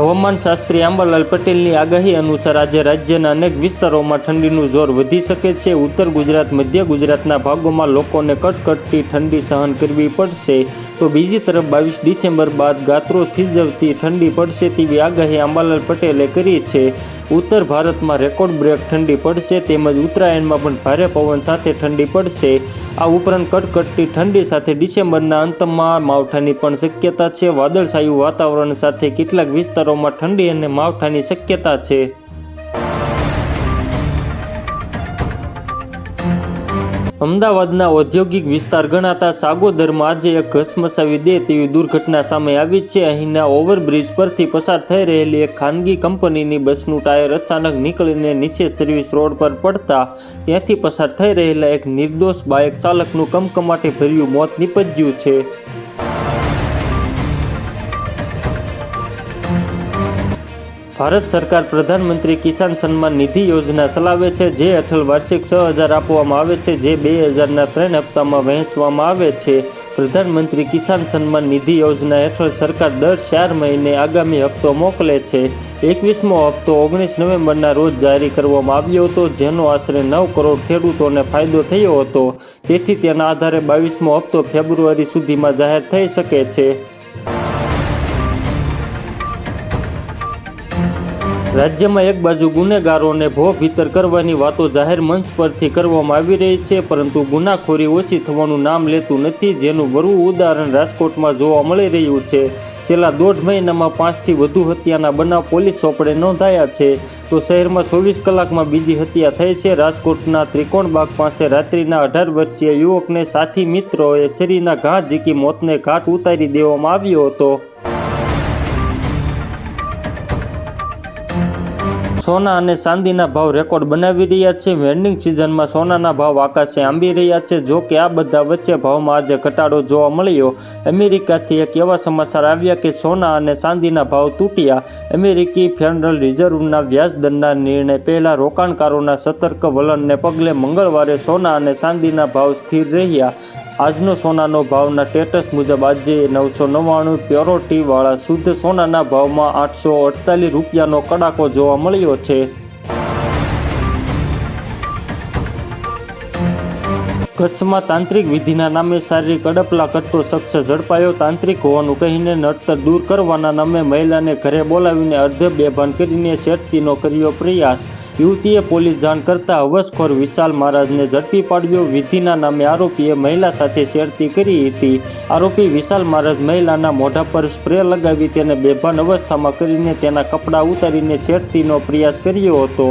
હવામાન શાસ્ત્રી આંબાલાલ પટેલની આગાહી અનુસાર આજે રાજ્યના અનેક વિસ્તારોમાં ઠંડીનું જોર વધી શકે છે. ઉત્તર ગુજરાત, મધ્ય ગુજરાતના ભાગોમાં લોકોને કટકટતી ઠંડી સહન કરવી પડશે. તો બીજી તરફ બાવીસ ડિસેમ્બર બાદ ગાત્રો થીજવતી ઠંડી પડશે તેવી આગાહી આંબાલાલ પટેલે કરી છે. ઉત્તર ભારતમાં રેકોર્ડ બ્રેક ઠંડી પડશે તેમજ ઉત્તરાયણમાં પણ ભારે પવન સાથે ઠંડી પડશે. આ ઉપરાંત કટકટતી ઠંડી સાથે ડિસેમ્બરના અંતમાં માવઠાની પણ શક્યતા છે. વાદળછાયું વાતાવરણ સાથે કેટલાક વિસ્તારોમાં ઠંડી અને માવઠાની શક્યતા છે. અમદાવાદના ઔદ્યોગિક વિસ્તાર ગણાતા સાગોદરમાં આજે એક ઘસમસાવી દે તેવી દુર્ઘટના સામે આવી છે. અહીંના ઓવરબ્રિજ પરથી પસાર થઈ રહેલી એક ખાનગી કંપનીની બસનું ટાયર અચાનક નીકળીને નીચે સર્વિસ રોડ પર પડતા ત્યાંથી પસાર થઈ રહેલા એક નિર્દોષ બાઇક ચાલકનું કમકમાટી ભર્યું મોત નીપજ્યું છે. ભારત સરકાર પ્રધાનમંત્રી કિસાન સન્માન નિધિ યોજના ચલાવે છે, જે હેઠળ વાર્ષિક છ હજાર આપવામાં આવે છે, જે બે હજારના ત્રણ હપ્તામાં વહેંચવામાં આવે છે. પ્રધાનમંત્રી કિસાન સન્માન નિધિ યોજના હેઠળ સરકાર દર ચાર મહિને આગામી હપ્તો મોકલે છે. એકવીસમો હપ્તો ઓગણીસ નવેમ્બરના રોજ જારી કરવામાં આવ્યો હતો, જેનો આશરે નવ કરોડ ખેડૂતોને ફાયદો થયો હતો. તેથી તેના આધારે બાવીસમો હપ્તો ફેબ્રુઆરી સુધીમાં જાહેર થઈ શકે છે. રાજ્યમાં એક બાજુ ગુનેગારોને ભો ભીતર કરવાની વાતો જાહેર મંચ પરથી કરવામાં આવી રહી છે, પરંતુ ગુનાખોરી ઓછી થવાનું નામ લેતું નથી, જેનું વરવું ઉદાહરણ રાજકોટમાં જોવા મળી રહ્યું છે. છેલ્લા દોઢ મહિનામાં પાંચથી વધુ હત્યાના બનાવ પોલીસ ચોપડે નોંધાયા છે. તો શહેરમાં ચોવીસ કલાકમાં બીજી હત્યા થઈ છે. રાજકોટના ત્રિકોણબાગ પાસે રાત્રિના અઢાર વર્ષીય યુવકને સાથી મિત્રોએ છરીના ઘા ઝીકી મોતને ઘાટ ઉતારી દેવામાં આવ્યો હતો. સોના અને ચાંદીના ભાવ રેકોર્ડ બનાવી રહ્યા છે. વેન્ડિંગ સિઝનમાં સોનાના ભાવ આકાશે આંબી રહ્યા છે. જો કે આ બધા વચ્ચે ભાવમાં આજે ઘટાડો જોવા મળ્યો. અમેરિકાથી એક એવા સમાચાર આવ્યા કે સોના અને ચાંદીના ભાવ તૂટ્યા. અમેરિકી ફેડરલ રિઝર્વના વ્યાજદરના નિર્ણય પહેલાં રોકાણકારોના સતર્ક વલણને પગલે મંગળવારે સોના અને ચાંદીના ભાવ સ્થિર રહ્યા. આજનો સોનાનો ભાવના સ્ટેટસ મુજબ આજે નવસો નવ્વાણું પ્યોરિટીવાળા શુદ્ધ સોનાના ભાવમાં આઠસો અડતાલીસ રૂપિયાનો કડાકો જોવા મળ્યો છે. કચ્છમાં તાંત્રિક વિધિના નામે શારીરિક અડપલા કરતો શખ્સ ઝડપાયો. તાંત્રિક હોવાનું કહીને નડતર દૂર કરવાના નામે મહિલાને ઘરે બોલાવીને અર્ધ બેભાન કરીને છેડતીનો કર્યો પ્રયાસ. યુવતીએ પોલીસ જાણ કરતા હવસખોર વિશાલ મહારાજને ઝડપી પાડ્યો. વિધિના નામે આરોપીએ મહિલા સાથે છેડતી કરી હતી. આરોપી વિશાલ મહારાજ મહિલાના મોઢા પર સ્પ્રે લગાવી તેને બેભાન અવસ્થામાં કરીને તેના કપડાં ઉતારીને છેડતીનો પ્રયાસ કર્યો હતો.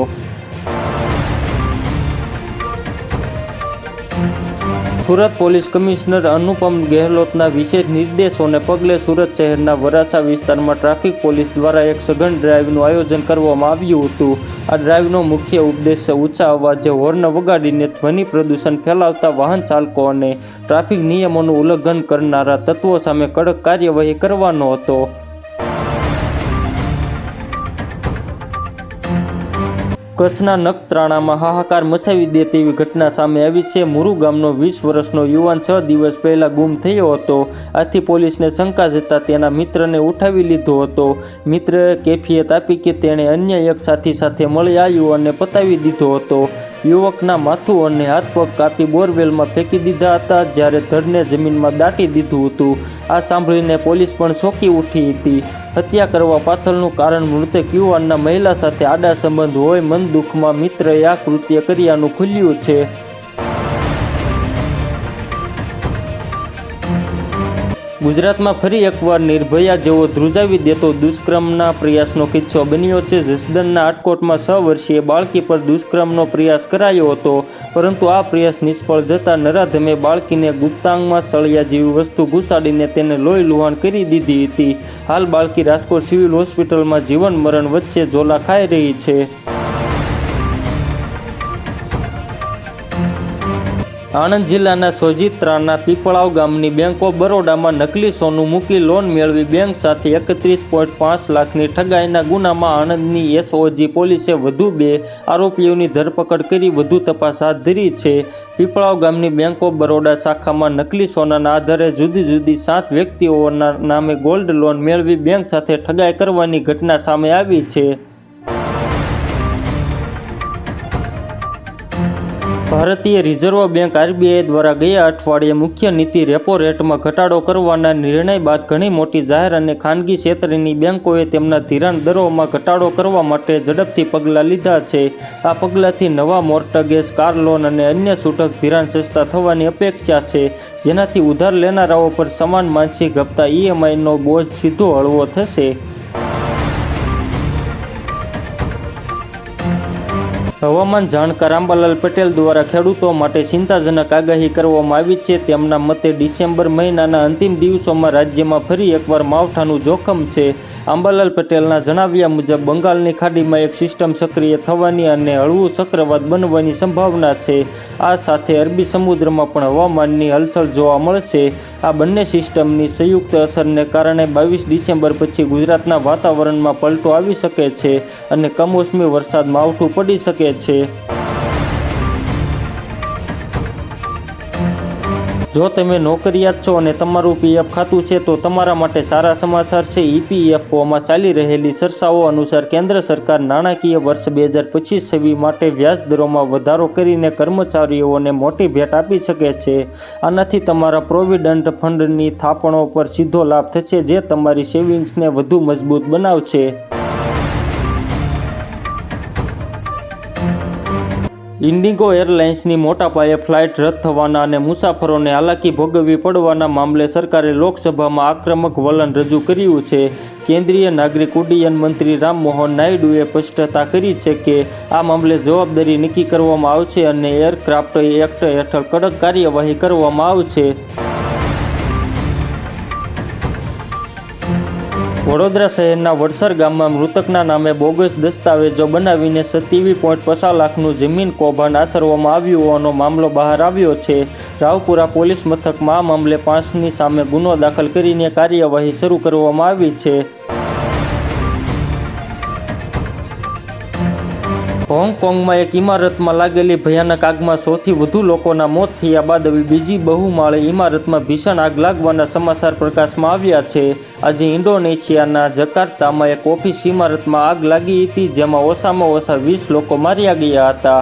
સુરત પોલીસ કમિશનર અનુપમ ગેહલોતના વિશેષ નિર્દેશોને પગલે સુરત શહેરના વરાસા વિસ્તારમાં ટ્રાફિક પોલીસ દ્વારા એક સઘન ડ્રાઇવનું આયોજન કરવામાં આવ્યું હતું. આ ડ્રાઇવનો મુખ્ય ઉદ્દેશ્ય ઊંચા અવાજે હોર્ન વગાડીને ધ્વનિ પ્રદૂષણ ફેલાવતા વાહન ચાલકો અને ટ્રાફિક નિયમોનું ઉલ્લંઘન કરનારા તત્વો સામે કડક કાર્યવાહી કરવાનો હતો. કચ્છના નખત્રાણામાં હાહાકાર મચાવી દે તેવી ઘટના સામે આવી છે. મુરુ ગામનો વીસ વર્ષનો યુવાન છ દિવસ પહેલા ગુમ થયો હતો. આથી પોલીસને શંકા જતા તેના મિત્રને ઉઠાવી લીધો હતો. મિત્રએ કેફિયત આપી કે તેણે અન્ય એક સાથી સાથે મળી આવ્યું અને પતાવી દીધો હતો. યુવકના માથું અને હાથ પગ કાપી બોરવેલમાં ફેંકી દીધા હતા જ્યારે ધરને જમીનમાં દાટી દીધું હતું. આ સાંભળીને પોલીસ પણ ચોંકી ઉઠી હતી. હત્યા કરવા પાછળનું કારણ મૃતક યુવાનના મહિલા સાથે આડા સંબંધ હોય, મન દુઃખમાં મિત્રએ આ કૃત્ય કર્યાનું ખુલ્યું છે. ગુજરાતમાં ફરી એકવાર નિર્ભયા જેવો ધ્રુજાવી દેતો દુષ્કર્મના પ્રયાસનો કિસ્સો બન્યો છે. જસદનના આટકોટમાં છ વર્ષીય બાળકી પર દુષ્કર્મનો પ્રયાસ કરાયો હતો, પરંતુ આ પ્રયાસ નિષ્ફળ જતા નરાધમે બાળકીને ગુપ્તાંગમાં સળિયા જેવી વસ્તુ ઘુસાડીને તેને લોહી લુહાણ કરી દીધી હતી. હાલ બાળકી રાજકોટ સિવિલ હોસ્પિટલમાં જીવન મરણ વચ્ચે ઝોલા ખાઈ રહી છે. આણંદ જિલ્લાના સોજિત્રાના પીપળાવ ગામની બેંક ઓફ બરોડામાં નકલી સોનું મૂકી લોન મેળવી બેંક સાથે એકત્રીસ પોઈન્ટ પાંચ લાખની ઠગાઈના ગુનામાં આણંદની એસઓજી પોલીસે વધુ બે આરોપીઓની ધરપકડ કરી વધુ તપાસ હાથ ધરી છે. પીપળાવ ગામની બેંક ઓફ બરોડા શાખામાં નકલી સોનાના આધારે જુદી જુદી સાત વ્યક્તિઓના નામે ગોલ્ડ લોન મેળવી બેંક સાથે ઠગાઈ કરવાની ઘટના સામે આવી છે. ભારતીય રિઝર્વ બેંક આરબીઆઈ દ્વારા ગયા અઠવાડિયે મુખ્ય નીતિ રેપો રેટમાં ઘટાડો કરવાના નિર્ણય બાદ ઘણી મોટી જાહેર અને ખાનગી ક્ષેત્રની બેંકોએ તેમના ધિરાણ દરોમાં ઘટાડો કરવા માટે ઝડપથી પગલાં લીધા છે. આ પગલાંથી નવા મોર્ટગેજ, કાર લોન અને અન્ય છૂટક ધિરાણ સસ્તા થવાની અપેક્ષા છે. જેનાથી ઉધાર લેનારાઓ પર સમાન માનસિક હપ્તા ઈએમઆઈનો બોજ સીધો હળવો થશે. હવામાન જાણકાર આંબાલાલ પટેલ દ્વારા ખેડૂતો માટે ચિંતાજનક આગાહી કરવામાં આવી છે. તેમના મતે ડિસેમ્બર મહિનાના અંતિમ દિવસોમાં રાજ્યમાં ફરી એકવાર માવઠાનું જોખમ છે. આંબાલાલ પટેલના જણાવ્યા મુજબ, બંગાળની ખાડીમાં એક સિસ્ટમ સક્રિય થવાની અને હળવું ચક્રવાત બનવાની સંભાવના છે. આ સાથે અરબી સમુદ્રમાં પણ હવામાનની હલચલ જોવા મળશે. આ બંને સિસ્ટમની સંયુક્ત અસરને કારણે બાવીસ ડિસેમ્બર પછી ગુજરાતના વાતાવરણમાં પલટો આવી શકે છે અને કમોસમી વરસાદ માવઠું પડી શકે છે જો તમે નોકરિયાત છો અને તમારું પીએફ ખાતું છે, તો તમારા માટે સારા સમાચાર છે. ઈપીએફઓમાં ચાલી રહેલી ચર્ચાઓ અનુસાર કેન્દ્ર સરકાર નાણાકીય વર્ષ બે હજાર પચીસ છવ્વીસ માટે વ્યાજ દરોમાં વધારો કરીને કર્મચારીઓને મોટી ભેટ આપી શકે છે. આનાથી તમારા પ્રોવિડન્ટ ફંડની થાપણો પર સીધો લાભ થશે, જે તમારી સેવિંગ્સને વધુ મજબૂત બનાવશે. ઇન્ડિગો એરલાઇન્સની મોટા પાયે ફ્લાઇટ રદ થવાના અને મુસાફરોને હાલાકી ભોગવવી પડવાના મામલે સરકારે લોકસભામાં આક્રમક વલણ રજૂ કર્યું છે. કેન્દ્રીય નાગરિક ઉડ્ડયન મંત્રી રામમોહન નાયડુએ સ્પષ્ટતા કરી છે કે આ મામલે જવાબદારી નક્કી કરવામાં આવશે અને એરક્રાફ્ટ એક્ટ હેઠળ કડક કાર્યવાહી કરવામાં આવશે. વડોદરા શહેરના વડસર ગામમાં મૃતકના નામે બોગસ દસ્તાવેજો બનાવીને સત્યાવી પોઈન્ટ પચાસ લાખનું જમીન કૌભાંડ આચરવામાં આવ્યું હોવાનો મામલો બહાર આવ્યો છે. રાવપુરા પોલીસ મથકમાં આ મામલે પાંચની સામે ગુનો દાખલ કરીને કાર્યવાહી શરૂ કરવામાં આવી છે. હોંગકોંગમાં એક ઇમારતમાં લાગેલી ભયાનક આગમાં સૌથી વધુ લોકોના મોત થયા બાદ હવે બીજી બહુમાળી ઇમારતમાં ભીષણ આગ લાગવાના સમાચાર પ્રકાશમાં આવ્યા છે. આજે ઇન્ડોનેશિયાના જકાર્તામાં એક ઓફિસ ઇમારતમાં આગ લાગી હતી, જેમાં ઓછામાં ઓછા વીસ લોકો માર્યા ગયા હતા.